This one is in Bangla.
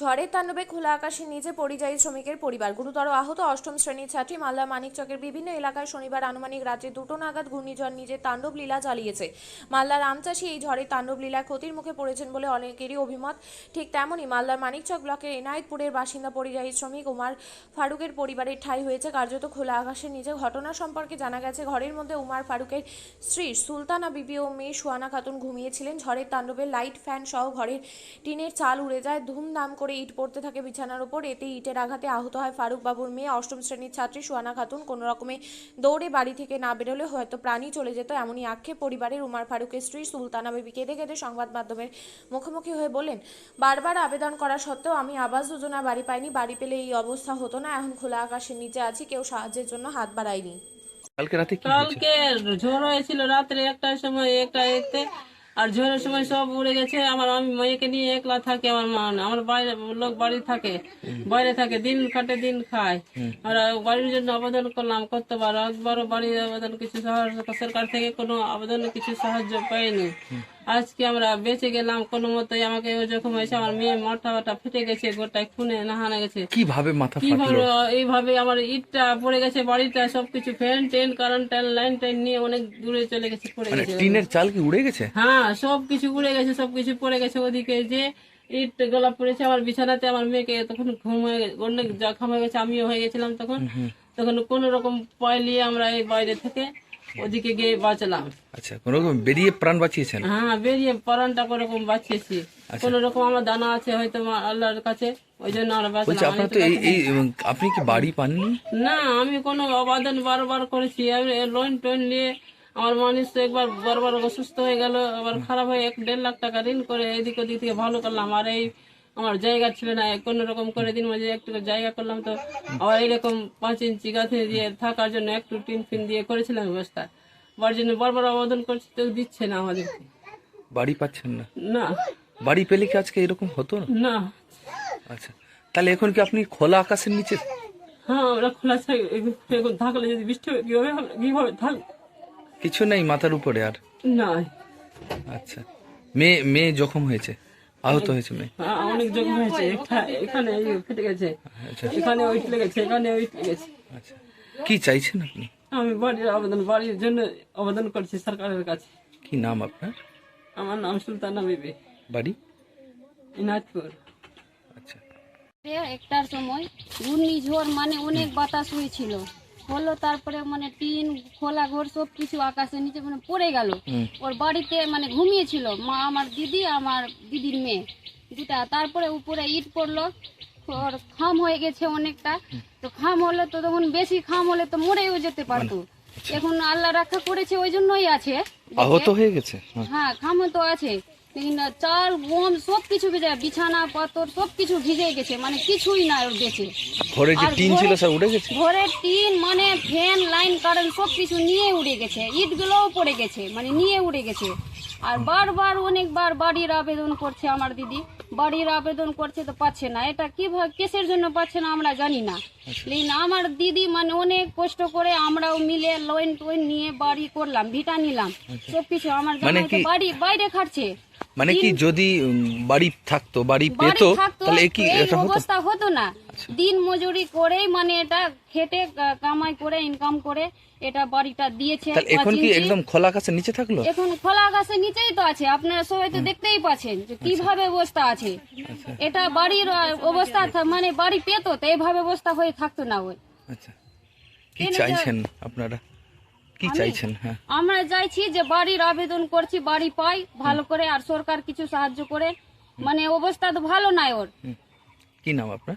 ঝড়ের তাণ্ডবে খোলা আকাশের নিচে পরিযায়ী শ্রমিকের পরিবার। গুরুতর আহত অষ্টম শ্রেণির ছাত্রী মালদা মানিকচকের বিভিন্ন এলাকায় শনিবার আনুমানিক রাত্রে দুটো নাগাদ ঘূর্ণিঝড় নিজের তাণ্ডব লীলা চালিয়েছে। মালদার আমচাষি এই ঝড়ের তাণ্ডব লীলায় ক্ষতির মুখে পড়েছেন বলে অনেকেরই অভিমত। ঠিক তেমনই মালদার মানিকচক ব্লকের এনায়েতপুরের বাসিন্দা পরিযায়ী শ্রমিক উমার ফারুকের পরিবারের ঠাঁই হয়েছে। কার্যত খোলা আকাশের নিচে ঘটনা সম্পর্কে জানা গেছে। ঘরের মধ্যে উমার ফারুকের স্ত্রী সুলতানা বিবি ও মেয়ে সুয়ানা খাতুন ঘুমিয়েছিলেন। ঝড়ের তাণ্ডবে লাইট, ফ্যান সহ ঘরের টিনের চাল উড়ে যায়। ধুমধাম করে ইট পড়তে থাকে বিছানার উপর। এতে ইটের আঘাতে আহত হয় ফারুক বাবুর মেয়ে। অষ্টম শ্রেণির ছাত্রী সুয়ানা খাতুন কোনো রকমে দৌড়ে বাড়ি থেকে না বেরোলে হয়তো প্রাণী চলে যেত এমনই আক্ষেপ পরিবারের উমার ফারুকের স্ত্রী সুলতানা বিবি কেঁদে কেঁদে সংবাদ মাধ্যমের মুখোমুখি হয়ে বলেন বারবার আবেদন করা সত্ত্বেও আমি আবাস যোজনা বাড়ি পাইনি। বাড়ি পেলে এই অবস্থা হতো না। এখন খোলা আকাশের নিচে আছি। কেউ সাহায্যের জন্য হাত বাড়ায়নি। কালকে রাতে কালকে ঝড় হয়েছিল রাত্রে একটার সময় একটা এতে আর ঝড়ের সময় সব উড়ে গেছে। আমার আমি মেয়েকে নিয়ে একলা থাকে আমার মা আমার বাইরে লোক বাড়ি থাকে বাইরে থাকে দিন কাটে দিন খায়। আর বাড়ির জন্য আবেদন করলাম কতবার একবারও বাড়ির আবেদন কিছু সাহায্য সরকার থেকে কোনো আবেদন কিছু সাহায্য পাইনি। আজকে আমরা বেঁচে গেলাম কোনো মতোই আমাকে ওই যখন হয়েছে আমার মেয়ে মাথা মাথা ফেটে গেছে গোটায় খুনে নাহানা গেছে। কীভাবে মাথা কীভাবে এইভাবে আমার ইটটা পড়ে গেছে বাড়িটা সবকিছু ফ্যান টেন কারেন্ট টেন লাইন টাইন নিয়ে অনেক দূরে চলে গেছে পড়ে মানে গেছে। টিনের চাল কি উড়ে গেছে? হ্যাঁ সবকিছু উড়ে গেছে সবকিছু পড়ে গেছে ওদিকে যে ইট গলা পড়েছে আমার বিছানাতে আমার মেয়েকে তখন ঘুম হয়ে গেছে অনেক জখম হয়ে গেছে আমিও হয়ে গেছিলাম তখন। তখন কোন রকম পয় নিয়ে আমরা এই বাইরে থেকে ওদিকে গিয়ে বাঁচলাম। আচ্ছা কোন রকম বেরিয়ে প্রাণ বাঁচিয়েছেন? হ্যাঁ বেরিয়ে পরানটা কোনরকম বাঁচিয়েছি। আচ্ছা। কোন রকম আমার দানা আছে হয়তো আল্লাহর কাছে ওই জন্য বলছি বাঁচলাম। আপনার তো তো এই এই আপনি কি বাড়ি পাননি? না আমি কোনো আবেদন বারবার করেছি। আমি লোন টোন নিয়ে আমার মানুষ তো একবার বারবার অসুস্থ হয়ে গেল আবার খারাপ হয়ে এক দেড় লাখ টাকা ঋণ করে এদিক ওদিক থেকে ভালো করলাম। আর এই আমার জায়গা ছিল না কোনো রকম করে দিন মাঝে একটু জায়গা করলাম তো। আবার এরকম পাঁচ ইঞ্চি গাছে দিয়ে থাকার জন্য একটু টিন ফিন দিয়ে করেছিলাম ব্যবস্থা। বার জন্য বারবার আবেদন করছি তো দিচ্ছে না আমাদেরকে। বাড়ি পাচ্ছেন না? না। বাড়ি পেলে কি আজকে এরকম হতো না? না। আচ্ছা তাহলে এখন কি আপনি খোলা আকাশের নিচে? হ্যাঁ আমরা খোলা এখন থাকলে যদি বৃষ্টি হবে কীভাবে কীভাবে থাক কিছু নেই মাথার উপরে আর। না আচ্ছা মেয়ে মেয়ে জখম হয়েছে। আহত হয়েছে মেয়ে হ্যাঁ, অনেক জখম হয়েছে। এখা- এখানে এই ফেটে গেছে। আচ্ছা এখানে ওইট লেগেছে এখানে ওইট লেগেছে আচ্ছা। কি চাইছেন আপনি? আমি বাড়ির আবেদন বাড়ির জন্য আবেদন করছি সরকারের কাছে। কি নাম আপনার? আমার নাম সুলতানা বিবি। বাড়ি? ইনাজপুর আচ্ছা। একটার সময় ঘূর্ণিঝড় মানে অনেক বাতাস হয়েছিল। হলো তারপরে মানে টিন খোলা ঘর সব কিছু আকাশের নিচে মানে পড়ে গেল। ওর বাড়িতে মানে ঘুমিয়েছিল মা আমার দিদি আমার দিদির মেয়ে দুটা। তারপরে উপরে ইট পড়ল ওর খাম হয়ে গেছে অনেকটা। তো খাম হলে তো তখন বেশি খাম হলে তো মরেও যেতে পারতো। এখন আল্লাহ রক্ষা করেছে ওই জন্যই আছে। আহত হয়ে গেছে? হ্যাঁ। হ্যাঁ খামো তো আছে। কিন্তু চাল গম সব ভিজে বিছানা পাথর সবকিছু ভিজে গেছে মানে কিছুই না গেছে ঘরে যে টিন ছিল স্যার উড়ে গেছে? ঘরে টিন মানে ফ্যান লাইন কারেন্ট সবকিছু নিয়ে উড়ে গেছে ইটগুলোও পড়ে গেছে মানে নিয়ে উড়ে গেছে। আর বারবার অনেকবার বাড়ির আবেদন করছে আমার দিদি। বাড়ির আবেদন করছে তো পাচ্ছে না। এটা কীভাবে কেসের জন্য পাচ্ছে না আমরা জানি না। লেকিন আমার দিদি মানে অনেক কষ্ট করে আমরাও মিলে লোন টোন নিয়ে বাড়ি করলাম ভিটা নিলাম। সবকিছু আমার মানে জামাই তো কি- বাড়ি বাইরে খাটছে। মানে কি যদি বাড়ি থাকতো বাড়ি পেতো থাকতো তাহলে কি আচ্ছা। অবস্থা হতো না। দিন মজুরি করেই মানে এটা খেটে কামাই করে ইনকাম করে এটা বাড়িটা দিয়েছে এখন কি একদম খোলা আকাশের নিচে থাকল? এখন খোলা আকাশের নিচেই তো আছে। আপনারা সবাই তো দেখতেই পাচ্ছেন যে কীভাবে অবস্থা আছে। আচ্ছা। এটা বাড়ির অবস্থা মানে বাড়ি পেতো তো এইভাবে অবস্থা হয়ে থাকতো না ওই। আচ্ছা। কি চাইছেন আপনারা? কি চাইছেন? হ্যাঁ। আমরা চাইছি যে বাড়ির আবেদন করছি বাড়ি পাই ভালো করে আর সরকার কিছু সাহায্য করে। মানে অবস্থা তো ভালো নাই ওর। কি নাম আপনার?